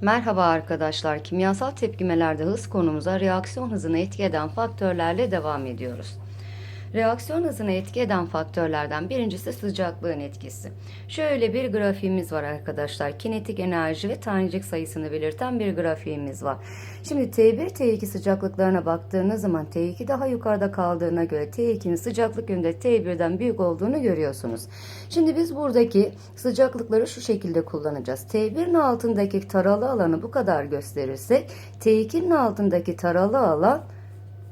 Merhaba arkadaşlar. Kimyasal tepkimelerde hız konumuza reaksiyon hızını etki eden faktörlerle devam ediyoruz. Reaksiyon hızını etki eden faktörlerden birincisi sıcaklığın etkisi. Şöyle bir grafiğimiz var arkadaşlar. Kinetik enerji ve tanecik sayısını belirten bir grafiğimiz var. Şimdi T1, T2 sıcaklıklarına baktığınız zaman T2 daha yukarıda kaldığına göre T2'nin sıcaklık yönünde T1'den büyük olduğunu görüyorsunuz. Şimdi biz buradaki sıcaklıkları şu şekilde kullanacağız. T1'in altındaki taralı alanı bu kadar gösterirsek T2'nin altındaki taralı alan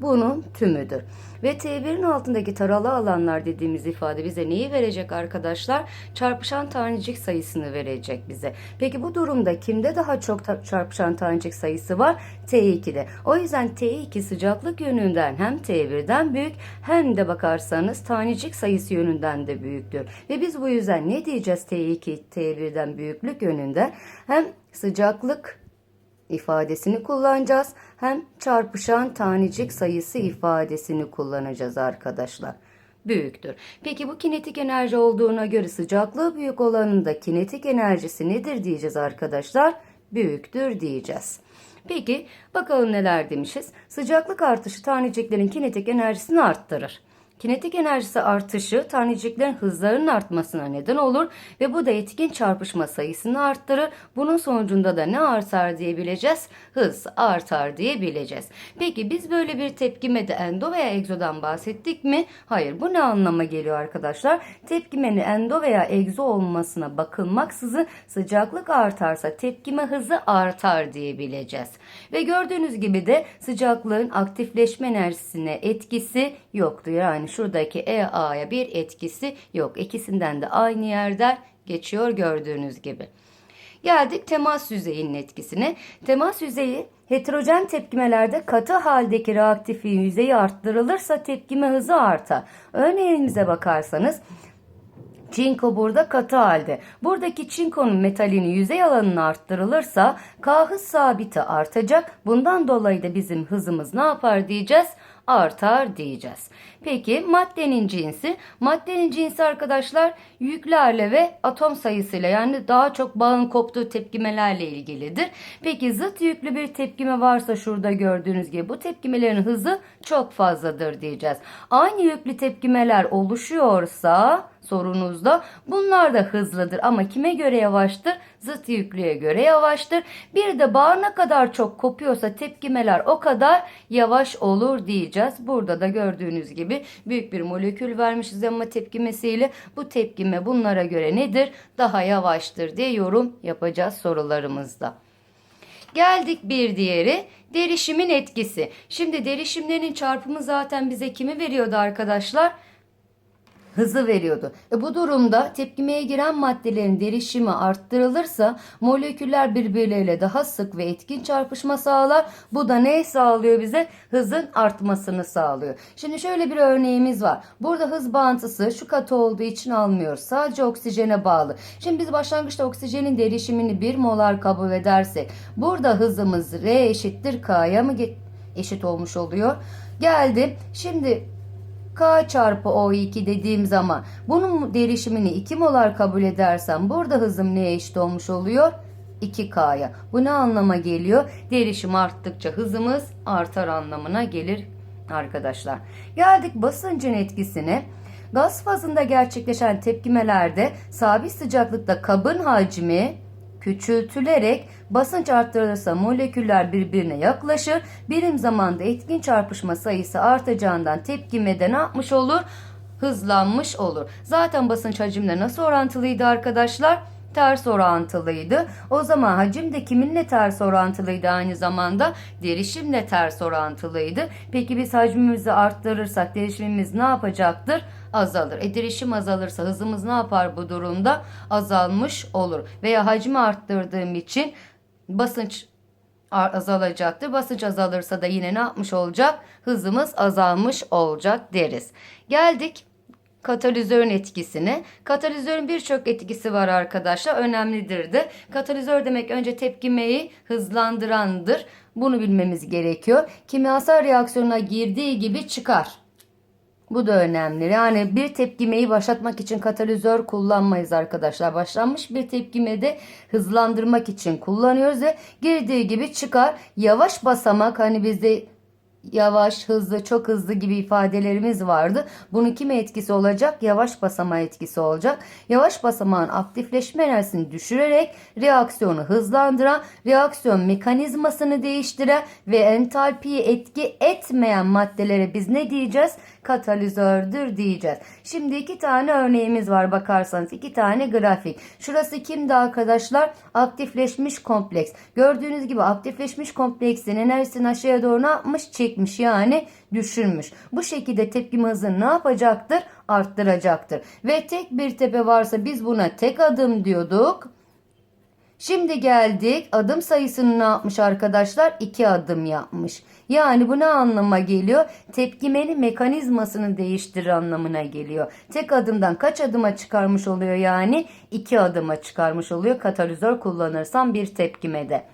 bunun tümüdür. Ve T1'in altındaki taralı alanlar dediğimiz ifade bize neyi verecek arkadaşlar? Çarpışan tanecik sayısını verecek bize. Peki bu durumda kimde daha çok ta- çarpışan tanecik sayısı var? T2'de. O yüzden T2 sıcaklık yönünden hem T1'den büyük hem de bakarsanız tanecik sayısı yönünden de büyüktür. Ve biz bu yüzden ne diyeceğiz T2 T1'den büyüklük yönünde? Hem sıcaklık ifadesini kullanacağız. Hem çarpışan tanecik sayısı ifadesini kullanacağız arkadaşlar. Büyüktür. Peki bu kinetik enerji olduğuna göre sıcaklığı büyük olanın da kinetik enerjisi nedir diyeceğiz arkadaşlar? Büyüktür diyeceğiz. Peki bakalım neler demişiz. Sıcaklık artışı taneciklerin kinetik enerjisini arttırır. Kinetik enerjisi artışı taneciklerin hızlarının artmasına neden olur ve bu da etkin çarpışma sayısını arttırır. Bunun sonucunda da ne artar diyebileceğiz? Hız artar diyebileceğiz. Peki biz böyle bir tepkimede endo veya egzodan bahsettik mi? Hayır. Bu ne anlama geliyor arkadaşlar? Tepkimenin endo veya egzo olmasına bakılmaksızın sıcaklık artarsa tepkime hızı artar diyebileceğiz. Ve gördüğünüz gibi de sıcaklığın aktifleşme enerjisine etkisi yoktu. Yani şuradaki EA'ya bir etkisi yok. İkisinden de aynı yerden geçiyor gördüğünüz gibi. Geldik temas yüzeyinin etkisine. Temas yüzeyi heterojen tepkimelerde katı haldeki reaktifliğin yüzeyi arttırılırsa tepkime hızı artar. Örneğimize bakarsanız Çinko burada katı halde. Buradaki çinkonun metalinin yüzey alanını arttırılırsa K sabiti artacak. Bundan dolayı da bizim hızımız ne yapar diyeceğiz? Artar diyeceğiz. Peki maddenin cinsi? Maddenin cinsi arkadaşlar yüklerle ve atom sayısıyla yani daha çok bağın koptuğu tepkimelerle ilgilidir. Peki zıt yüklü bir tepkime varsa şurada gördüğünüz gibi bu tepkimelerin hızı çok fazladır diyeceğiz. Aynı yüklü tepkimeler oluşuyorsa sorunuzda. Bunlar da hızlıdır ama kime göre yavaştır? Zıt yüklüye göre yavaştır. Bir de bağ ne kadar çok kopuyorsa tepkimeler o kadar yavaş olur diyeceğiz. Burada da gördüğünüz gibi büyük bir molekül vermişiz ama tepkimesiyle bu tepkime bunlara göre nedir? Daha yavaştır diye yorum yapacağız sorularımızda. Geldik bir diğeri derişimin etkisi. Şimdi derişimlerin çarpımı zaten bize kimi veriyordu arkadaşlar? Hızı veriyordu. E bu durumda tepkimeye giren maddelerin derişimi arttırılırsa moleküller birbirleriyle daha sık ve etkin çarpışma sağlar. Bu da ne sağlıyor bize? Hızın artmasını sağlıyor. Şimdi şöyle bir örneğimiz var. Burada hız bağıntısı şu katı olduğu için almıyoruz. Sadece oksijene bağlı. Şimdi biz başlangıçta oksijenin derişimini 1 molar kabul edersek burada hızımız R eşittir K'ya mı eşit olmuş oluyor? Geldi. Şimdi K çarpı O2 dediğim zaman bunun derişimini 2 molar kabul edersem burada hızım neye eşit olmuş oluyor? 2K'ya. Bu ne anlama geliyor? Derişim arttıkça hızımız artar anlamına gelir arkadaşlar. Geldik basıncın etkisine. Gaz fazında gerçekleşen tepkimelerde sabit sıcaklıkta kabın hacmi küçültülerek basınç arttırılırsa moleküller birbirine yaklaşır. Birim zamanda etkin çarpışma sayısı artacağından tepkimede ne yapmış olur? Hızlanmış olur. Zaten basınç hacimle nasıl orantılıydı arkadaşlar? Ters orantılıydı. O zaman hacim de kiminle ters orantılıydı aynı zamanda? Derişimle ters orantılıydı. Peki biz hacmimizi arttırırsak derişimimiz ne yapacaktır? Azalır. E derişim azalırsa hızımız ne yapar bu durumda? Azalmış olur. Veya hacmi arttırdığım için basınç azalacaktır. Basınç azalırsa da yine ne yapmış olacak? Hızımız azalmış olacak deriz. Geldik katalizörün etkisini. Katalizörün birçok etkisi var arkadaşlar. Önemlidir de. Katalizör demek önce tepkimeyi hızlandırandır. Bunu bilmemiz gerekiyor. Kimyasal reaksiyona girdiği gibi çıkar. Bu da önemli. Yani bir tepkimeyi başlatmak için katalizör kullanmayız arkadaşlar. Başlanmış bir tepkimede hızlandırmak için kullanıyoruz ve girdiği gibi çıkar. Yavaş basamak hani bizde yavaş, hızlı, çok hızlı gibi ifadelerimiz vardı. Bunun kime etkisi olacak? Yavaş basamağa etkisi olacak. Yavaş basamağın aktifleşme enerjisini düşürerek reaksiyonu hızlandıran, reaksiyon mekanizmasını değiştiren ve entalpiyi etki etmeyen maddelere biz ne diyeceğiz? Katalizördür diyeceğiz. Şimdi iki tane örneğimiz var bakarsanız. iki tane grafik. Şurası kimdi arkadaşlar? Aktifleşmiş kompleks. Gördüğünüz gibi aktifleşmiş kompleksin enerjisini aşağıya doğru ne yapmış? Çekmiş yani düşürmüş. Bu şekilde tepkime hızını ne yapacaktır? Arttıracaktır. Ve tek bir tepe varsa biz buna tek adım diyorduk. Şimdi geldik adım sayısını ne yapmış arkadaşlar? 2 adım yapmış. Yani bu ne anlama geliyor? Tepkimenin mekanizmasını değiştirir anlamına geliyor. Tek adımdan kaç adıma çıkarmış oluyor yani? 2 adıma çıkarmış oluyor katalizör kullanırsam bir tepkimede.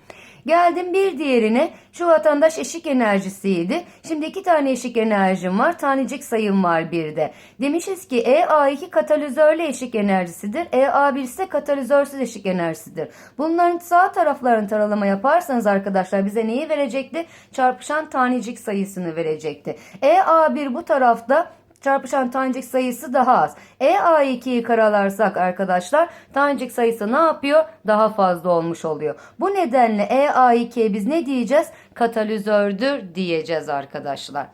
Geldim bir diğerine. Şu vatandaş eşik enerjisiydi. Şimdi iki tane eşik enerjim var. Tanecik sayım var bir de. Demişiz ki EA2 katalizörlü eşik enerjisidir. EA1 ise katalizörsüz eşik enerjisidir. Bunların sağ taraflarını taralama yaparsanız arkadaşlar bize neyi verecekti? Çarpışan tanecik sayısını verecekti. EA1 bu tarafta çarpışan tanecik sayısı daha az. EA2'yi karalarsak arkadaşlar tanecik sayısı ne yapıyor? Daha fazla olmuş oluyor. Bu nedenle EA2'ye biz ne diyeceğiz? Katalizördür diyeceğiz arkadaşlar.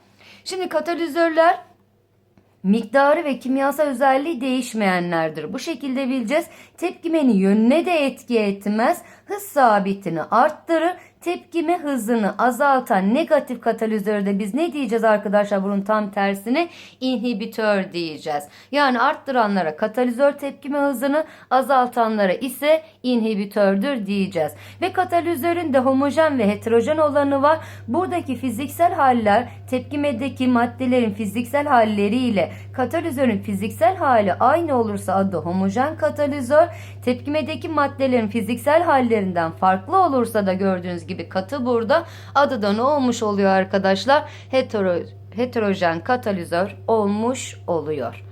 Şimdi katalizörler miktarı ve kimyasal özelliği değişmeyenlerdir. Bu şekilde bileceğiz. Tepkimenin yönüne de etki etmez. Hız sabitini arttırır. Tepkime hızını azaltan negatif katalizörde biz ne diyeceğiz arkadaşlar bunun tam tersine inhibitör diyeceğiz. Yani arttıranlara katalizör tepkime hızını azaltanlara ise inhibitördür diyeceğiz. Ve katalizörün de homojen ve heterojen olanı var. Buradaki fiziksel haller tepkimedeki maddelerin fiziksel halleriyle katalizörün fiziksel hali aynı olursa adı homojen katalizör. Tepkimedeki maddelerin fiziksel hallerinden farklı olursa da gördüğünüz gibi katı burada adı da ne olmuş oluyor arkadaşlar? Hetero, heterojen katalizör olmuş oluyor.